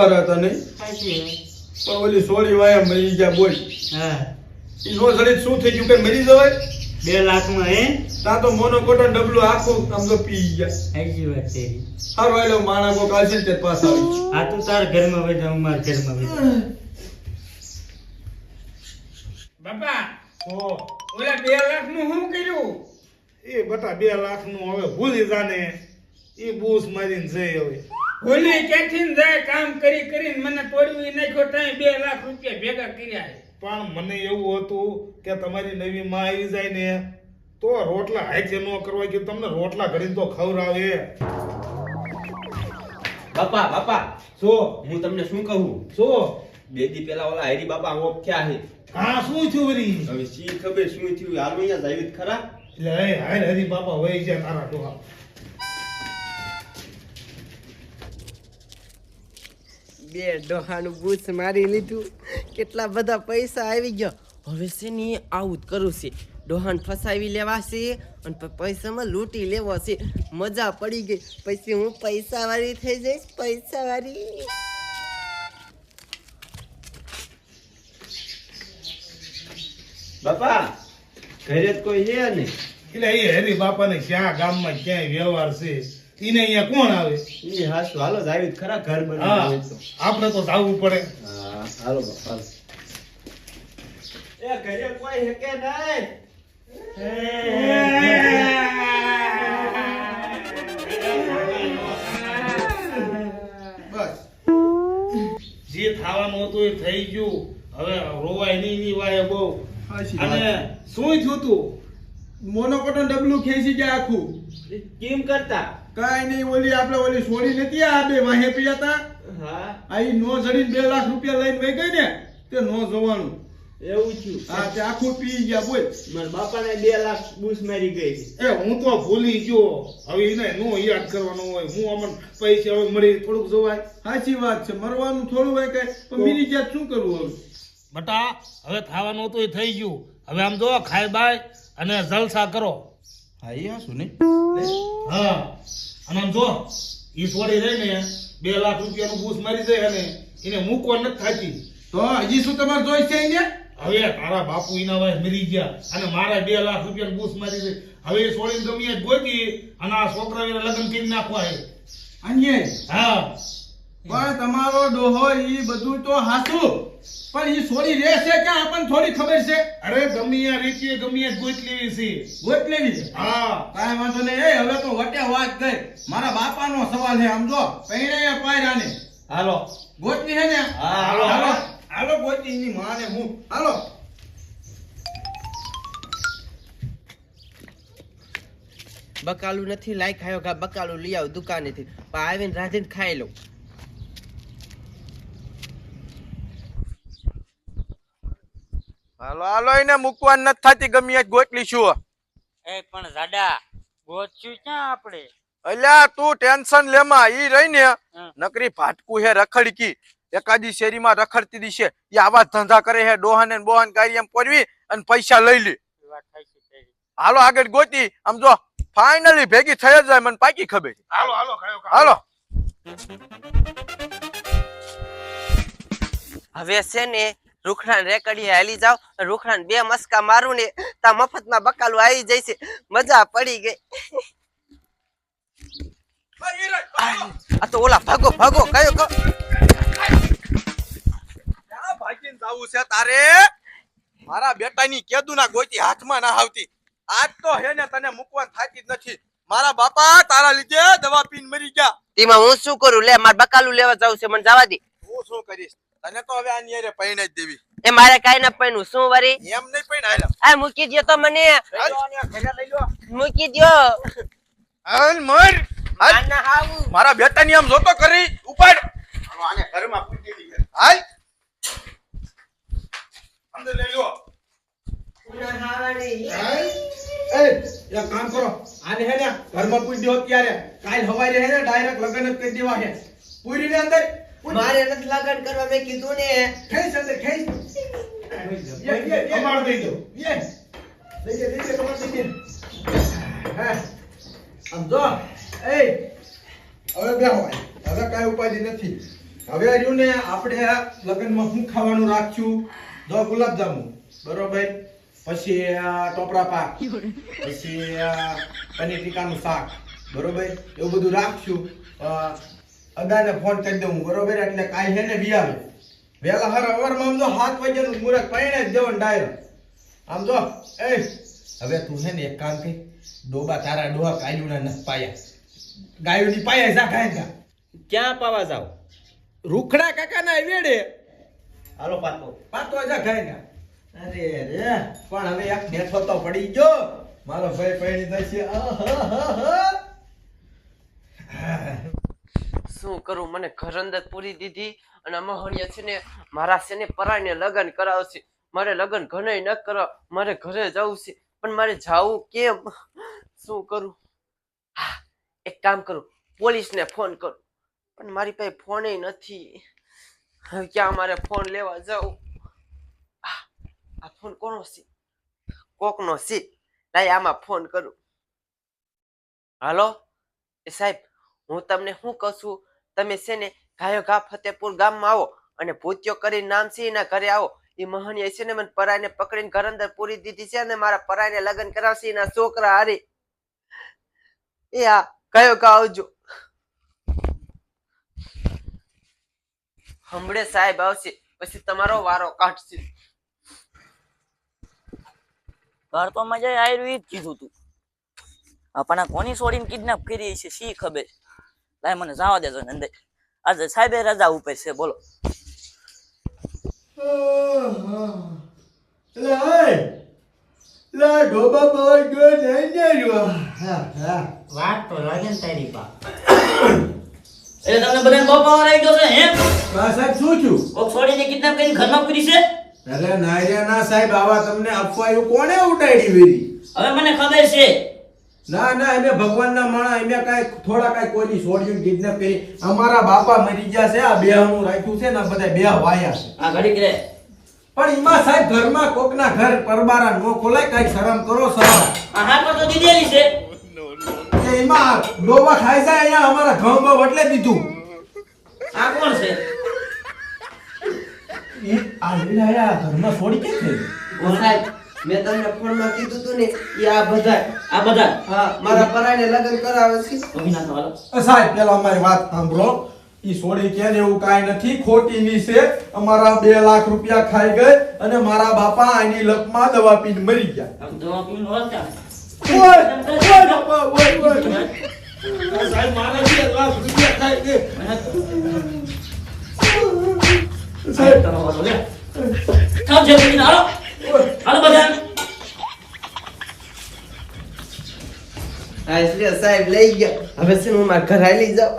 હારા હતા નહીં? પણ ઓલી સોળી વાયા મરી ગયા બોલ. હા. એ નો સડી શું થઈ ગયું કે મરી જવાય? બે લાખમાં હે? તા તો મોનો કોટો ડબલું આખું આમ તો પી ગયા. સાચી વાત છે. સારું આયલો માણા કો ને તે પાસ આવી આ તું તાર ઘરમાં બેઠા હું મારા ઘરમાં બેઠા. બાપા ઓલા બે લાખનું શું કર્યું? એ બટા બે લાખનું હવે ભૂલી જાને. એ બૂસ મારીને જઈ હવે. ભૂલી ક્યાંથી જાય કામ કરી કરીને મને તોડવી નાખ્યો ત્યાં બે લાખ રૂપિયા ભેગા કર્યા છે. પણ મને એવું હતું કે તમારી નવી માં આવી જાય ને તો રોટલા હાથે ન કરવા કે તમને રોટલા કરીને તો ખવરાવે બાપા બાપા શું? હું તમને શું કહું? શું? બે દી પેલા ઓલા હરી બાપા ઓફ થયા છે. હા શું થયું વરી? હવે સી ખબર શું થયું? હાલ અહીંયા જાવી ખરા. એટલે હે હાલ હરી બાપા હોય જાય તારા ડોહા. બે ડોહાનું બૂસ મારી લીધું. કેટલા બધા પૈસા આવી ગયા. હવે છે ને આવું જ કરું છે? ડોહાન ફસાવી લેવા છે અને પૈસામાં લૂંટી લેવો છે. મજા પડી ગઈ. પછી હું પૈસાવાળી થઈ જઈશ પૈસા વાળી બાપા ઘરે કોઈ છે નહીં? એટલે એ હરી બાપાને ક્યાં ગામમાં ક્યાંય વ્યવહાર છે? એને અહીંયા કોણ આવે? એ હાસ હાલો જાવી ખરા ઘર હા બનાવ્યું તો. આપણે તો જાવું પડે. હા હાલો બાપા. હાલો. એ ઘરે કોઈ હકે કે નહીં. બસ. જે થવાનું હતું એ થઈ ગયું. હવે રોવાય નહીં ની વાય બહુ. અને શું થયું તું મોનો કોટન ડબલું ખેંચી ગયા આખું. કેમ કરતા. કાઈ નહીં ઓલી આપણે ઓલી સોડી નથી આ બે વાહે પીયા હા. આ નો જડીને બે લાખ રૂપિયા લઈને વહી ગઈ ને તે નો જોવાનું. એવું થયું. હા તે આખું પી ગયા બોલ. મારા બાપાને બે લાખ બૂસ મારી ગઈ. એ હું તો ભૂલી ગયો. હવે એને નો યાદ કરવાનો હોય. હું અમન પૈસા હવે મળી થોડુંક જોવાય. સાચી વાત છે મરવાનું થોડું હોય કઈ પણ જાત શું કરવું હવે? બટા હવે થવાનું હતું એ થઈ ગયું. હવે આમ જો ખાય બાય અને જલસા કરો. હા એ હાસું નહીં હા. અને આમ જો ઈ છોડી રહે ને બે લાખ રૂપિયાનું બૂસ મારી જાય અને એને મૂકવા નથી થાતી તો હજી શું તમારે જોઈ છે અહીંયા? હવે તારા બાપુ એના વાય મરી ગયા અને મારા બે લાખ રૂપિયા બૂસ મારી દે. હવે એ છોડીને એ ગોતી અને આ છોકરા લગ્ન કરી નાખવા હે. અહીંયા હા. પણ તમારો ડોહો ઈ બધું તો હાસું. પણ ઈ સોરી રહેશે કે આપણને થોડી ખબર છે. અરે ગમિયા આ રીતે ગમે ગોત લેવી છે. ગોત લેવી છે? હા. કાંઈ વાંધો નહીં. એ હવે તો વટે વાત ગઈ મારા બાપાનો સવાલ છે આમ પહેણે પાયરાને. હાલો. ગોતની છે ને? હા, હાલો, હાલો. હાલો. ગોતની ની માને હું. હાલો. બકાલું નથી લાઈ ખાયો કા બકાલું લઈ આવ દુકાનેથી. પણ આવીને રાધીને ખાઈ લઉં. હાલો હાલો એને મૂકવાન નથી થતી ગમે એ ગોટલી છું. એ પણ જાડા ગોચ્યું ક્યાં આપણે? અલ્યા તું ટેન્શન લેમાં ઈ રહી ને નકરી ભાટકું હે રખડકી. એકાદી શેરીમાં રખડતી દિશે એ આવા ધંધા કરે હે ડોહન ને બોહન કરી એમ પરવી અને પૈસા લઈ લે. હાલો આગળ ગોતી. આમ જો ફાઇનલી ભેગી થઈ જ જાય મને પાકી ખબર છે. હાલો હાલો હાલો. હવે છે ને રૂખડાને રેકડીએ હાલી જાવ રૂખડાને બે મસ્કા મારું ને તા મફતમાં બકાલું આવી જાય છે. મજા પડી ગઈ. આ તો ઓલા ભાગો ભાગો કયો કયો? ભાગીને જાવું છે તારે? મારા બેટાની કેદુના ગોતી હાથમાં ના આવતી. આજ તો હે ને તને મૂકવાની થાતી જ નથી. મારા બાપા તારા લીધે દવા પીને મરી ગયા. તેમાં હું શું કરું? લે મારે બકાલું લેવા જાવ છે મને જવા દે. હું શું કરીશ? તને તો હવે આની હારે પૈણ જ દેવી. એ મારે કાઈ ના પૈણું શું વરી? એમ નહીં પૈણ હાલ્યા. આ મૂકી દ્યો તો મને. લઈ લો મૂકી દ્યો. હાલ મર. હાલ. આ ના. મારા આમ જોતો કરી. ઉપાડ. હાલો, આને ઘરમાં પૂટી દીધી હાલ. અંદર લઈ લો. એ કામ કરો. આને હે ને ઘરમાં પૂરી દો ત્યારે કાલ હવાઈ રહે ને ડાયરેક્ટ લગન જ કરી દેવા છે પૂરી ને અંદર મારે નથી લગન કરવા મેં કીધું ને. ખેંચ અંદર ખેંચ. યે, યે, યે. દઈ દો. યે. લઈ લે, લઈ લે, તમારે લઈ લે. હા. આમ એ. હવે બેહો હવે કાંઈ ઉપાધિ નથી. હવે રહ્યું ને આપણે લગનમાં શું ખાવાનું રાખ્યું દો ગુલાબજાંબુ. બરોબર? પછી આ ટોપરા પાક. પછી આ પનીર ટીકાનું શાક. બરોબર? એવું બધું રાખશું. અદાને ફોન કરી દઉં બરોબર? એટલે કાંઈ છે ને વિયાવે વહેલા હર અવરમાં આમ જો સાત વાગ્યાનું મુહૂર્ત પાઈને જ દેવાનું ડાયરો. આમ જો એ હવે તું છે ને એક કામ કર ડોબા તારા ડોહા કાયુના નથી પાયા. ગાયુની પાયા જા ખાય જા. ક્યાં પાવા જાવ? રૂખડા કાકાના વેડે. હાલો પાતો. પાતો જા ખાય જા. અરે રે પણ હવે એક નેઠો તો પડી ગયો. મારો ભાઈ પૈણી થશે. આહાહાહા. શું કરું? મને ઘર અંદર પૂરી દીધી અને મહણિયા છે ને મારા છે ને પરાઈને લગ્ન કરાવશે. મારે લગ્ન ઘણે ન કરો મારે ઘરે જવું છે. પણ મારે જાવું કેમ? શું કરું? હા, એક કામ કરું પોલીસને ફોન કરું. પણ મારી પાસે ફોન નથી. ક્યાં મારે ફોન લેવા જવું? આ ફોન કોનો છે? કોકનો છે? લાય આમાં ફોન કરું. હાલો? એ સાહેબ હું તમને શું કહું છું? તમે છે ને ગાયો ઘા ફતેપુર ગામમાં આવો અને ભૂત્યો કરી નામસિંહના ઘરે આવો. એ મહનીય છે ને મને પરાયને પકડીને ઘર અંદર પૂરી દીધી છે અને મારા પરાયને લગ્ન કરાવશે એના છોકરા હારી. એ આ કયો ઘા આવજો. હમણે સાહેબ આવશે, પછી તમારો વારો કાઢશે. ઘર તો મજા જ કીધું તું. આપણા કોની છોડીને કિડનેપ કરી છે, શી ખબર? લાય મને જવા દેજો નંદે. આજે સાહેબે રજા ઉપર છે બોલો. વાત તો લાગે તારી પા એટલે તમને બધાને બહુ પાવર આવી ગયો છે હે? બા સાહેબ શું છું કોક છોડીને કિડનેપ કરી ઘરમાં પૂરી છે? અરે ના ના સાહેબ આવા તમને અફવાયું કોણે ઉડાડી વેરી? હવે મને ખબર છે ના ના અમે ભગવાનના માણા અમે કાંઈ થોડા કાંઈ કોઈની છોડ્યું કિડનેપ કરી. અમારા બાપા મરી ગયા છે આ બે હું રાખ્યું છે ને બધા બે વાયા છે. આ ઘડી કરે પણ એમાં સાહેબ ઘરમાં કોકના ઘર પરબારા નો ખોલાય કાંઈ શરમ કરો શરમ આ હાથ પર તો દીધેલી છે. કે એમાં ડોબા ખાઈ જાય અહીંયા અમારા ઘઉં બહુ એટલે દીધું. આ કોણ છે? એ આ લીલા ઘરમાં છોડી કેમ થઈ સાહેબ મેં તમને ફોનમાં કીધું તું ને એ આ બધા આ બધા. હા મારા પરાઈને લગ્ન કરાવે છે. અભિનાથ વાળો સાહેબ પેલા અમારી વાત સાંભળો. ઈ સોડી કે ને એવું કાઈ નથી ખોટી ની છે. અમારા 2 લાખ રૂપિયા ખાઈ ગઈ અને મારા બાપા આની લપમાં દવા પીને મરી ગયા. દવા પીને ઓળખતા ઓય, ઓય બાપા, ઓય, ઓય. સાહેબ મારા 2 લાખ રૂપિયા ખાઈ ગઈ. સાહેબ. તમારો લે. કામ જે પીને હાલો હાલો બધા હા એટલે સાહેબ લઈ ગયા. હવે છે હું મારા ઘરે લઈ જાઉં.